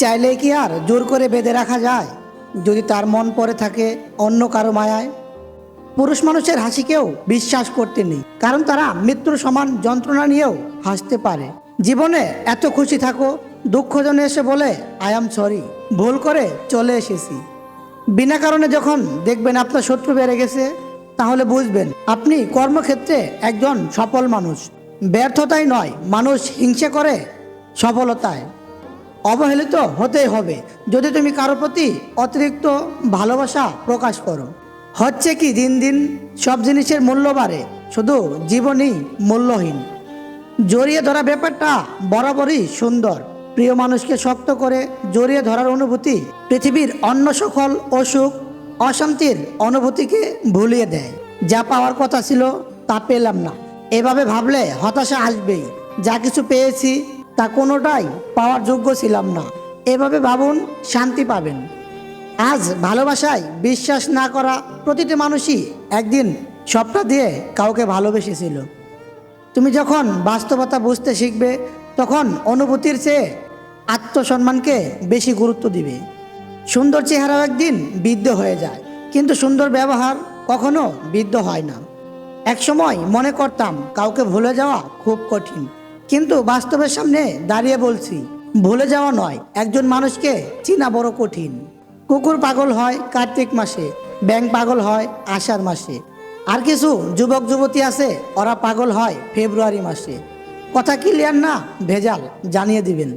চাইলে কি আর জোর করে বেঁধে রাখা যায়? যদি তার মন পড়ে থাকে অন্য কারও মায়ায়? পুরুষ মানুষের হাসিকেও বিশ্বাস করতে নেই, কারণ তারা মৃত্যুর সমান যন্ত্রণা নিয়েও হাসতে পারে। জীবনে এত খুশি থাকো, দুঃখজনে এসে বলে, আই এম সরি, ভুল করে চলে এসেছি। বিনা কারণে যখন দেখবেন আপনার শত্রু বেড়ে গেছে, তাহলে বুঝবেন আপনি কর্মক্ষেত্রে একজন সফল মানুষ। ব্যর্থতাই নয়, মানুষ হিংসে করে সফলতায়। অবহেলিত হতেই হবে। যদি তুমি কারও প্রতি অতিরিক্ত ভালোবাসা প্রকাশ করো। হচ্ছে কি দিন দিন সব জিনিসের মূল্য বাড়ে, শুধু জীবনই মূল্যহীন। জড়িয়ে ধরা ব্যাপারটা বরাবরই সুন্দর। প্রিয় মানুষকে শক্ত করে জড়িয়ে ধরার অনুভূতি পৃথিবীর অন্য সকল অসুখ, অশান্তির অনুভূতিকে ভুলিয়ে দেয়। যা পাওয়ার কথা ছিল তা পেলাম না। এভাবে ভাবলে হতাশা আসবেই। যা কিছু পেয়েছি তা কোনোটাই পাওয়ার যোগ্য ছিলাম না। এভাবে ভাবুন, শান্তি পাবেন। আজ ভালোবাসায় বিশ্বাস না করা প্রতিটি মানুষই একদিন সবটা দিয়ে কাউকে ভালোবেসেছিল। তুমি যখন বাস্তবতা বুঝতে শিখবে, তখন অনুভূতির চেয়ে আত্মসম্মানকে বেশি গুরুত্ব দিবে। সুন্দর চেহারাও একদিন বৃদ্ধ হয়ে যায়, কিন্তু সুন্দর ব্যবহার কখনো বৃদ্ধ হয় না। একসময় মনে করতাম কাউকে ভুলে যাওয়া খুব কঠিন। কিন্তু বাস্তবের সামনে দাঁড়িয়ে বলছি, ভুলে যাওয়া নয়, একজন মানুষকে চেনা বড় কঠিন। কুকুর পাগল হয় কার্তিক মাসে ব্যাং পাগল হয় আষাঢ় মাসে। আর কিছু যুবক যুবতী আছে, ওরা পাগল হয় ফেব্রুয়ারি মাসে। কথা ক্লিয়ার না? ভেজাল, জানিয়ে দিবেন।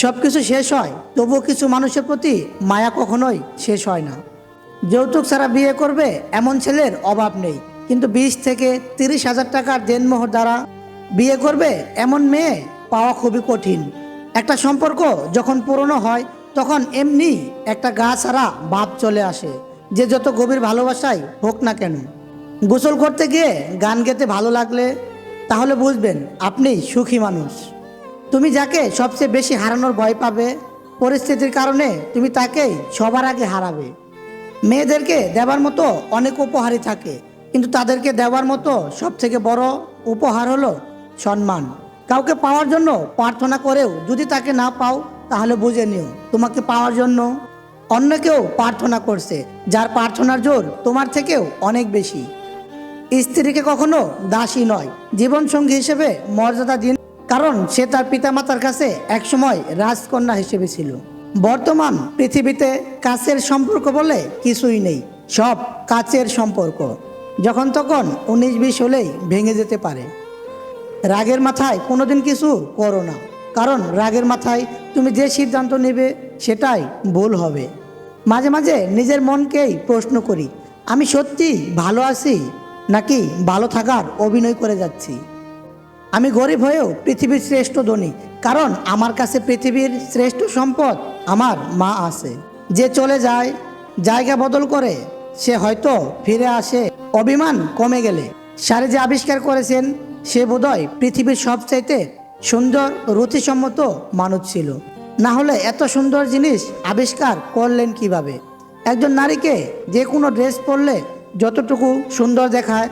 সব কিছু শেষ হয়, তবুও কিছু মানুষের প্রতি মায়া কখনোই শেষ হয় না। যৌতুক ছাড়া বিয়ে করবে এমন ছেলের অভাব নেই, কিন্তু বিশ থেকে তিরিশ হাজার টাকার দেনমোহর দ্বারা বিয়ে করবে এমন মেয়ে পাওয়া খুবই কঠিন। একটা সম্পর্ক যখন পুরনো হয়, তখন এমনি একটা গা ছাড়া ভাব চলে আসে, যে যত গভীর ভালোবাসাই হোক না কেন। গোসল করতে গিয়ে গান গেতে ভালো লাগলে তাহলে বুঝবেন আপনি সুখী মানুষ। তুমি যাকে সবচেয়ে বেশি হারানোর ভয় পাবে, পরিস্থিতির কারণে তুমি তাকেই সবার আগে হারাবে। মেয়েদেরকে দেওয়ার মতো অনেক উপহারই থাকে, কিন্তু তাদেরকে দেওয়ার মতো সব থেকে বড় উপহার হলো সম্মান। কাউকে পাওয়ার জন্য প্রার্থনা করেও যদি তাকে না পাও, তাহলে বুঝে নিও, তোমাকে পাওয়ার জন্য অন্য কেউ প্রার্থনা করছে, যার প্রার্থনার জোর তোমার থেকেও অনেক বেশি। স্ত্রীকে কখনো দাসী নয়, জীবনসঙ্গী হিসেবে মর্যাদা দিন, কারণ সে তার পিতামাতার কাছে একসময় রাজকন্যা হিসেবে ছিল। বর্তমান পৃথিবীতে কাছের সম্পর্ক বলে কিছুই নেই, সব কাছের সম্পর্ক, যখন তখন উনিশ বিশ হলেই ভেঙে যেতে পারে। রাগের মাথায় কোনোদিন কিছু করো না। কারণ রাগের মাথায় তুমি যে সিদ্ধান্ত নেবে সেটাই ভুল হবে। মাঝে মাঝে নিজের মনকেই প্রশ্ন করি, আমি সত্যি ভালো আছি নাকি ভালো থাকার অভিনয় করে যাচ্ছি? আমি গরিব হয়েও পৃথিবীর শ্রেষ্ঠ ধনী, কারণ আমার কাছে পৃথিবীর শ্রেষ্ঠ সম্পদ আমার মা আছে। যে চলে যায়, জায়গা বদল করে, সে হয়তো ফিরে আসে। অভিমান কমে গেলে, সারে যে আবিষ্কার করেছেন সে বোধহয় পৃথিবীর সবচাইতে সুন্দর রুচিসম্মত মানুষ ছিল। না হলে এত সুন্দর জিনিস আবিষ্কার করলেন কীভাবে? একজন নারীকে যে কোনো ড্রেস পরলে যতটুকু সুন্দর দেখায়,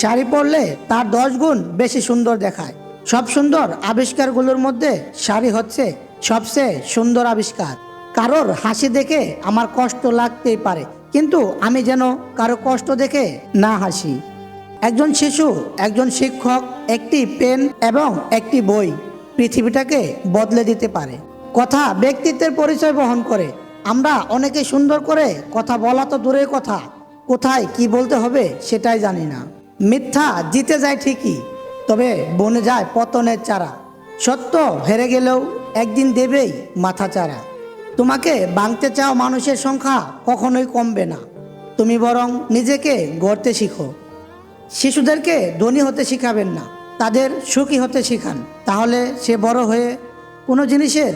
শাড়ি পরলে তার দশ গুণ বেশি সুন্দর দেখায়। সব সুন্দর আবিষ্কারগুলোর মধ্যে শাড়ি হচ্ছে সবচেয়ে সুন্দর আবিষ্কার। কারোর হাসি দেখে আমার কষ্ট লাগতেই পারে, কিন্তু আমি যেন কারও কষ্ট দেখে না হাসি। একজন শিশু, একজন শিক্ষক, একটি পেন এবং একটি বই পৃথিবীটাকে বদলে দিতে পারে। কথা ব্যক্তিত্বের পরিচয় বহন করে। আমরা অনেকে সুন্দর করে কথা বলা তো দূরের কথা, কোথায় কি বলতে হবে সেটাই জানি না। মিথ্যা জিতে যায় ঠিকই, তবে বনে যায় পতনের চারা। সত্য হেরে গেলেও একদিন দেবেই মাথা চারা। তোমাকে ভাঙতে চাও মানুষের সংখ্যা কখনোই কমবে না। তুমি বরং নিজেকে গড়তে শিখো। শিশুদেরকে ধনী হতে শিখাবেন না, তাদের সুখী হতে শিখান। তাহলে সে বড় হয়ে কোনো জিনিসের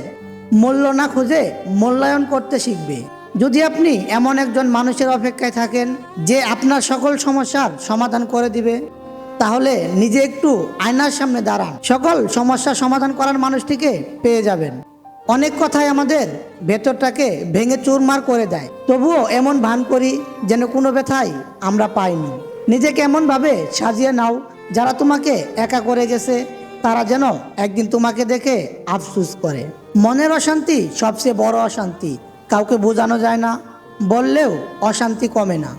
মূল্য না খুঁজে মূল্যায়ন করতে শিখবে। যদি আপনি এমন একজন মানুষের অপেক্ষায় থাকেন যে আপনার সকল সমস্যার সমাধান করে দিবে, তাহলে নিজে একটু আয়নার সামনে দাঁড়ান। সকল সমস্যার সমাধান করার মানুষটিকে পেয়ে যাবেন। অনেক কথাই আমাদের ভেতরটাকে ভেঙে চুরমার করে দেয়। তবুও এমন ভান করি যেন কোনো ব্যথাই আমরা পাইনি। নিজেকে এমনভাবে সাজিয়ে নাও যারা তোমাকে একা করে গেছে। তারা যেন একদিন তোমাকে দেখে আফসুস করে। মনের অশান্তি সবচেয়ে বড় অশান্তি। কাউকে বোঝানো যায় না, বললেও অশান্তি কমে না।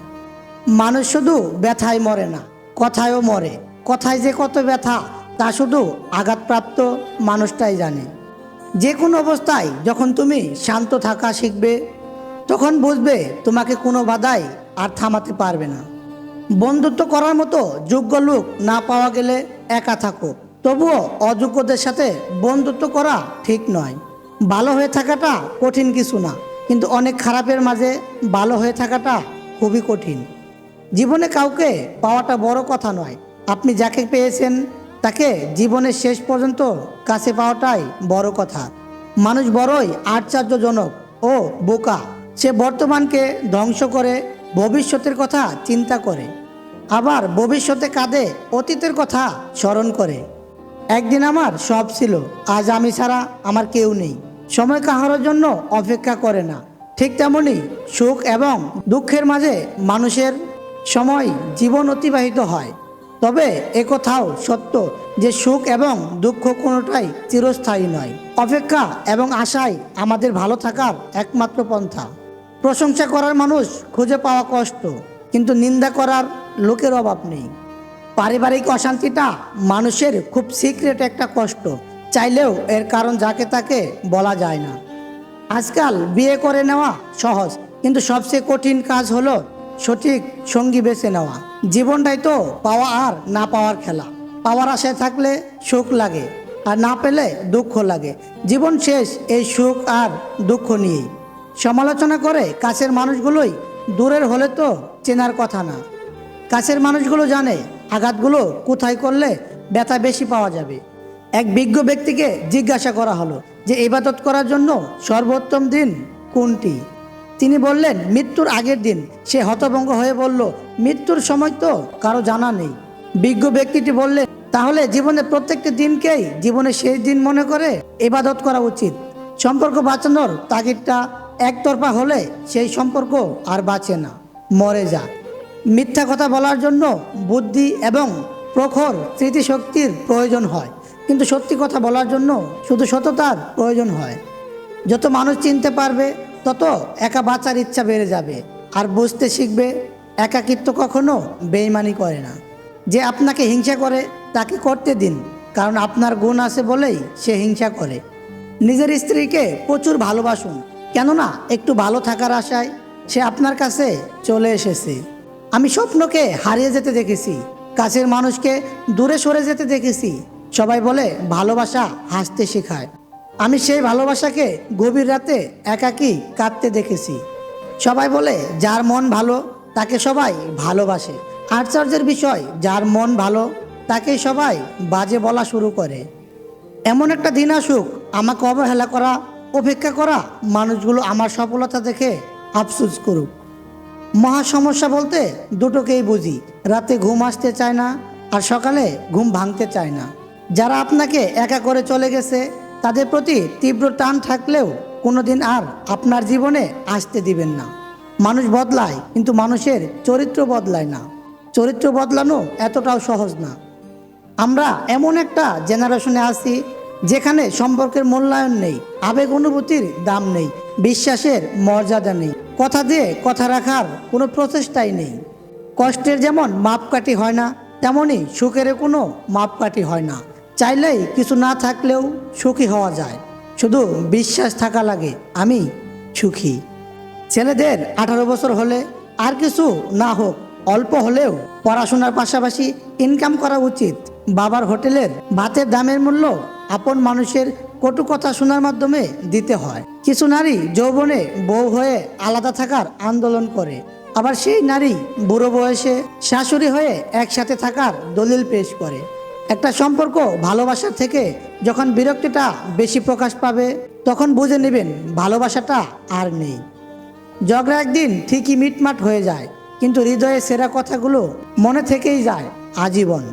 মানুষ শুধু ব্যথায় মরে না, কথায়ও মরে। কথায় যে কত ব্যথা, তা শুধু আঘাতপ্রাপ্ত মানুষটাই জানে। যে কোনো অবস্থায় যখন তুমি শান্ত থাকা শিখবে, তখন বুঝবে তোমাকে কোনো বাধাই আর থামাতে পারবে না। বন্ধুত্ব করার মতো যোগ্য লোক না পাওয়া গেলে একা থাকো। তবুও অযোগ্যদের সাথে বন্ধুত্ব করা ঠিক নয়। ভালো হয়ে থাকাটা কঠিন কিছু না, কিন্তু অনেক খারাপের মাঝে ভালো হয়ে থাকাটা খুবই কঠিন। জীবনে কাউকে পাওয়াটা বড় কথা নয়। আপনি যাকে পেয়েছেন, তাকে জীবনের শেষ পর্যন্ত কাছে পাওয়াটাই বড় কথা। মানুষ বড়ই আশ্চর্যজনক ও বোকা। সে বর্তমানকে ধ্বংস করে, ভবিষ্যতের কথা চিন্তা করে। আবার ভবিষ্যতে কাঁদে, অতীতের কথা স্মরণ করে। একদিন আমার সব ছিল, আজ আমি ছাড়া আমার কেউ নেই। সময় কাহারোর জন্য অপেক্ষা করে না। ঠিক তেমনি সুখ এবং দুঃখের মাঝে মানুষের সময় জীবন অতিবাহিত হয়। তবে একথাও সত্য যে সুখ এবং দুঃখ কোনোটাই চিরস্থায়ী নয়। অপেক্ষা এবং আশাই আমাদের ভালো থাকার একমাত্র পন্থা। প্রশংসা করার মানুষ খুঁজে পাওয়া কষ্ট। কিন্তু নিন্দা করার লোকের অভাব নেই। পারিবারিক অশান্তিটা মানুষের খুব সিক্রেট একটা কষ্ট। চাইলেও এর কারণ যাকে তাকে বলা যায় না। আজকাল বিয়ে করে নেওয়া সহজ, কিন্তু সবচেয়ে কঠিন কাজ হলো সঠিক সঙ্গী বেছে নেওয়া। জীবনটাই তো পাওয়া আর না পাওয়ার খেলা। পাওয়ার আশায় থাকলে সুখ লাগে, আর না পেলে দুঃখ লাগে। জীবন শেষ এই সুখ আর দুঃখ নিয়েই। সমালোচনা করে কাছের মানুষগুলোই দূরের হলে তো চেনার কথা না। কাছের মানুষগুলো জানে আঘাতগুলো কোথায় করলে ব্যথা বেশি পাওয়া যাবে। এক বিজ্ঞ ব্যক্তিকে জিজ্ঞাসা করা হলো যে, ইবাদত করার জন্য সর্বোত্তম দিন কোনটি? তিনি বললেন, মৃত্যুর আগের দিন। সে হতভঙ্গ হয়ে বলল, মৃত্যুর সময় তো কারও জানা নেই। বিজ্ঞ ব্যক্তিটি বললেন, তাহলে জীবনের প্রত্যেকটি দিনকেই জীবনের শেষ দিন মনে করে ইবাদত করা উচিত। সম্পর্ক বাঁচানোর তাগিদটা একতরফা হলে সেই সম্পর্ক আর বাঁচে না, মরে যায়। মিথ্যা কথা বলার জন্য বুদ্ধি এবং প্রখর স্মৃতিশক্তির প্রয়োজন হয়, কিন্তু সত্যি কথা বলার জন্য শুধু সততার প্রয়োজন হয়। যত মানুষ চিনতে পারবে, তত একা বাঁচার ইচ্ছা বেড়ে যাবে, আর বুঝতে শিখবে, একাকিত্ব কখনো বেইমানি করে না। যে আপনাকে হিংসা করে, তাকে করতে দিন, কারণ আপনার গুণ আছে বলেই সে হিংসা করে। নিজের স্ত্রীকে প্রচুর ভালোবাসুন কেননা একটু ভালো থাকার আশায় সে আপনার কাছে চলে এসেছে। আমি স্বপ্নকে হারিয়ে যেতে দেখেছি, কাছের মানুষকে দূরে সরে যেতে দেখেছি। সবাই বলে ভালোবাসা হাসতে শেখায়। আমি সেই ভালোবাসাকে গভীর রাতে একাকী কাঁদতে দেখেছি। সবাই বলে যার মন ভালো, তাকে সবাই ভালোবাসে। আশ্চর্যের বিষয়, যার মন ভালো তাকে সবাই বাজে বলা শুরু করে। এমন একটা দিন আসুক, আমাকে অবহেলা করা উপেক্ষা করা মানুষগুলো আমার সফলতা দেখে আফসোস করুক। মহা সমস্যা বলতে দুটোকেই বুঝি। রাতে ঘুম আসতে চায় না আর সকালে ঘুম ভাঙতে চায় না। যারা আপনাকে একা করে চলে গেছে, তাদের প্রতি তীব্র টান থাকলেও কোনোদিন আর আপনার জীবনে আসতে দিবেন না। মানুষ বদলায়, কিন্তু মানুষের চরিত্র বদলায় না। চরিত্র বদলানো এতটাও সহজ না। আমরা এমন একটা জেনারেশনে আছি যেখানে সম্পর্কের মূল্যায়ন নেই, আবেগ অনুভূতির দাম নেই, বিশ্বাসের মর্যাদা নেই। কথা দিয়ে কথা রাখার কোনো প্রচেষ্টাই নেই। কষ্টের যেমন মাপকাঠি হয় না তেমনই সুখেরও কোনো মাপকাঠি হয় না। চাইলেই কিছু না থাকলেও সুখী হওয়া যায়। শুধু বিশ্বাস থাকা লাগে, আমি সুখী। ছেলেদের আঠারো বছর হলে আর কিছু না হোক, অল্প হলেও পড়াশোনার পাশাপাশি ইনকাম করা উচিত। বাবার হোটেলের ভাতের দামের মূল্য আপন মানুষের কটু কথা শোনার মাধ্যমে দিতে হয়। কিছু নারী যৌবনে বউ হয়ে আলাদা থাকার আন্দোলন করে। আবার সেই নারী বুড়ো বয়সে শাশুড়ি হয়ে একসাথে থাকার দলিল পেশ করে। একটা সম্পর্ক ভালোবাসার থেকে যখন বিরক্তিটা বেশি প্রকাশ পাবে, তখন বুঝে নেবেন ভালোবাসাটা আর নেই। ঝগড়া একদিন ঠিকই মিটমাট হয়ে যায়, কিন্তু হৃদয়ে সেরা কথাগুলো মনে থেকেই যায়, আজীবন।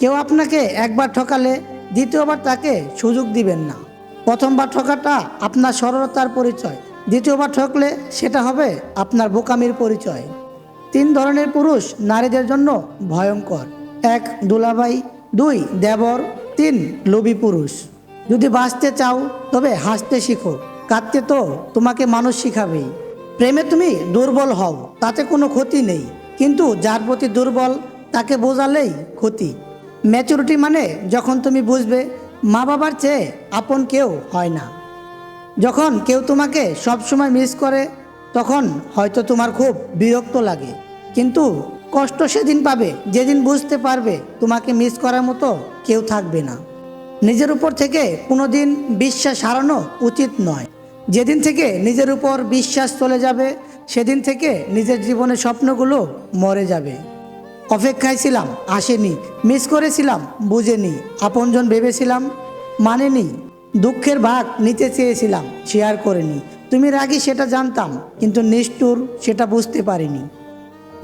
কেউ আপনাকে একবার ঠকালে দ্বিতীয়বার তাকে সুযোগ দিবেন না। প্রথমবার ঠকাটা আপনার সরলতার পরিচয়। দ্বিতীয়বার ঠকলে সেটা হবে আপনার বোকামির পরিচয়। তিন ধরনের পুরুষ নারীদের জন্য ভয়ঙ্কর। এক, দুলাভাই। দুই, দেবর। তিন, লোভী পুরুষ। যদি বাঁচতে চাও, তবে হাসতে শিখো। কাঁদতে তো তোমাকে মানুষ শিখাবেই। প্রেমে তুমি দুর্বল হও, তাতে কোনো ক্ষতি নেই। কিন্তু যার প্রতি দুর্বল, তাকে বোঝালেই ক্ষতি। ম্যাচুরিটি মানে যখন তুমি বুঝবে মা বাবার চেয়ে আপন কেউ হয় না। যখন কেউ তোমাকে সব সময় মিস করে, তখন হয়তো তোমার খুব বিরক্ত লাগে। কিন্তু কষ্ট সেদিন পাবে, যেদিন বুঝতে পারবে তোমাকে মিস করার মতো কেউ থাকবে না। নিজের উপর থেকে কোনোদিন বিশ্বাস হারানো উচিত নয়। যেদিন থেকে নিজের উপর বিশ্বাস চলে যাবে, সেদিন থেকে নিজের জীবনের স্বপ্নগুলো মরে যাবে। অপেক্ষায় ছিলাম, আসেনি। মিস করেছিলাম, বুঝেনি। আপনজন ভেবেছিলাম, মানেনি। দুঃখের ভাগ নিতে চেয়েছিলাম শেয়ার করেনি। তুমি রাগি, সেটা জানতাম, কিন্তু নিষ্ঠুর, সেটা বুঝতে পারিনি।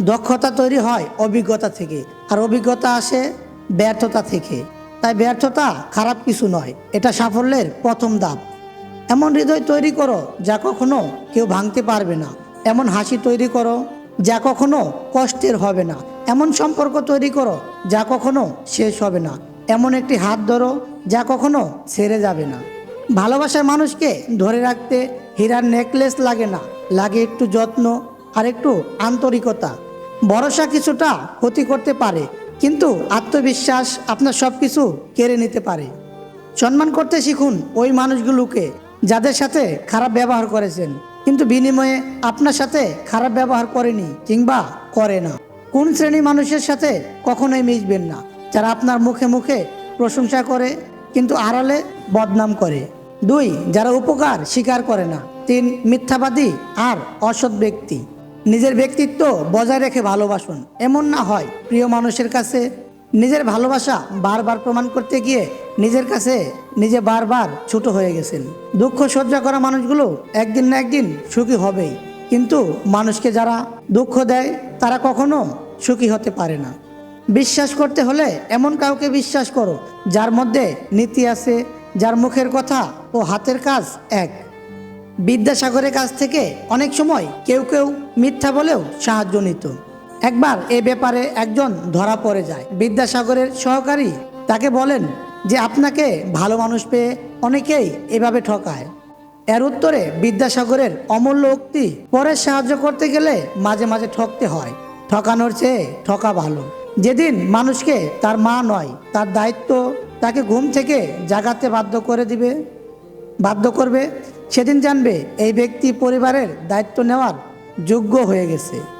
দক্ষতা তৈরি হয় অভিজ্ঞতা থেকে, আর অভিজ্ঞতা আসে ব্যর্থতা থেকে। তাই ব্যর্থতা খারাপ কিছু নয়, এটা সাফল্যের প্রথম ধাপ। এমন হৃদয় তৈরি করো, যা কখনো কেউ ভাঙতে পারবে না। এমন হাসি তৈরি করো, যা কখনো কষ্টের হবে না। এমন সম্পর্ক তৈরি করো যা কখনো শেষ হবে না। এমন একটি হাত ধরো যা কখনো ছেড়ে যাবে না। ভালোবাসার মানুষকে ধরে রাখতে হীরার নেকলেস লাগে না। লাগে একটু যত্ন আর একটু আন্তরিকতা। ভরসা কিছুটা ক্ষতি করতে পারে, কিন্তু আত্মবিশ্বাস আপনার সব কিছু কেড়ে নিতে পারে। সম্মান করতে শিখুন ওই মানুষগুলোকে যাদের সাথে খারাপ ব্যবহার করেছেন, কিন্তু বিনিময়ে আপনার সাথে খারাপ ব্যবহার করেনি কিংবা করে না। কোন শ্রেণি মানুষের সাথে কখনোই মিশবেন না। যারা আপনার মুখে মুখে প্রশংসা করে, কিন্তু আড়ালে বদনাম করে। দুই, যারা উপকার স্বীকার করে না। তিন, মিথ্যাবাদী আর অসৎ ব্যক্তি। নিজের ব্যক্তিত্ব বজায় রেখে ভালোবাসুন। এমন না হয় প্রিয় মানুষের কাছে নিজের ভালোবাসা বারবার প্রমাণ করতে গিয়ে নিজের কাছে নিজে বারবার ছোট হয়ে গেছেন। দুঃখ সহ্য করা মানুষগুলো একদিন না একদিন সুখী হবেই। কিন্তু মানুষকে যারা দুঃখ দেয় তারা কখনো সুখী হতে পারে না। বিশ্বাস করতে হলে এমন কাউকে বিশ্বাস করো, যার মধ্যে নীতি আছে, যার মুখের কথা ও হাতের কাজ এক। বিদ্যাসাগরের কাছ থেকে অনেক সময় কেউ কেউ মিথ্যা বলেও সাহায্য নিত। একবার এ ব্যাপারে একজন ধরা পড়ে যায়। বিদ্যাসাগরের সহকারী তাকে বলেন যে, আপনাকে ভালো মানুষ পেয়ে অনেকেই এভাবে ঠকায়। এর উত্তরে বিদ্যাসাগরের অমূল্য উক্তি, পরে সাহায্য করতে গেলে মাঝে মাঝে ঠকতে হয়। ঠকানোর চেয়ে ঠকা ভালো। যেদিন মানুষকে তার মা নয়, তার দায়িত্ব তাকে ঘুম থেকে জাগাতে বাধ্য করে দিবে, বাধ্য করবে, সেদিন জানবে এই ব্যক্তি পরিবারের দায়িত্ব নেওয়ার যোগ্য হয়ে গেছে।